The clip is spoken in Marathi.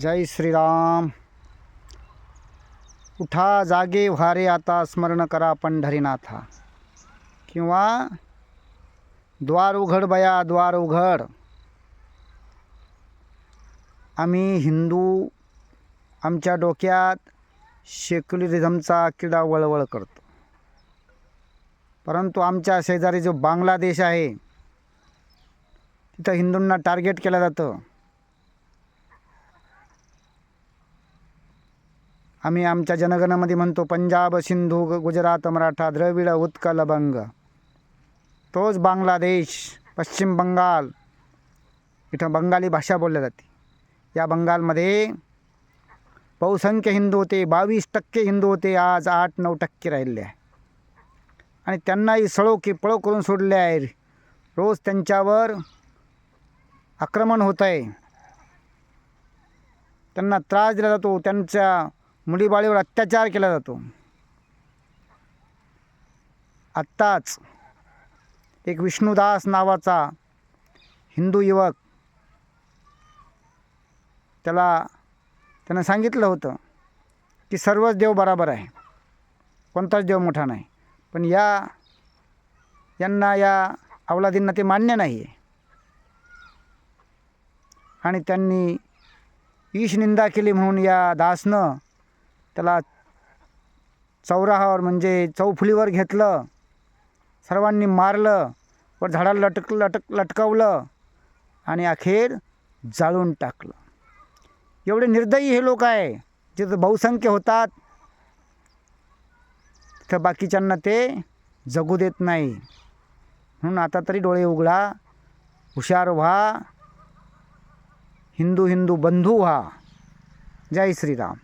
जय श्रीराम. उठा जागे व्हारे आता स्मरण करा पंढरीनाथा. किंवा द्वार उघड बया द्वार उघड. आम्ही हिंदू आमच्या डोक्यात सेक्युलरिझमचा किडा वळवळ करतो. परंतु आमच्या शेजारी जो बांगलादेश आहे तिथं हिंदूंना टार्गेट केलं जातं. आम्ही आमच्या जनगणमध्ये म्हणतो पंजाब सिंधू ग- गुजरात मराठा द्रविड उत्कल बंग. तोच बांगलादेश पश्चिम बंगाल. इथं बंगाली भाषा बोलली जाते. या बंगालमध्ये बहुसंख्य हिंदू होते बावीस टक्के हिंदू होते आज आठ नऊ टक्के राहिले आहे. आणि त्यांनाही सळो की पळो करून सोडले आहे. रोज त्यांच्यावर आक्रमण होत आहे. त्यांना त्रास दिला जातो त्यांच्या मुलीबाळीवर अत्याचार केला जातो. आत्ताच एक विष्णुदास नावाचा हिंदू युवक त्याला त्यानं सांगितलं होतं की सर्वच देव बराबर आहे कोणताच देव मोठा नाही. पण या यांना या अवलादींना ते मान्य नाही आहे आणि त्यांनी ईशनिंदा केली म्हणून या दासनं त्याला चौराहावर म्हणजे चौफुलीवर घेतलं. सर्वांनी मारलं. व झाडाला लटक लटक लटकवलं आणि अखेर जाळून टाकलं. एवढे निर्दयी हे लोक आहे जिथं बहुसंख्य होतात. तिथं बाकीच्यांना ते जगू देत नाही. म्हणून आता तरी डोळे उघडा हुशार व्हा. हिंदू हिंदू बंधू व्हा. जय श्रीराम.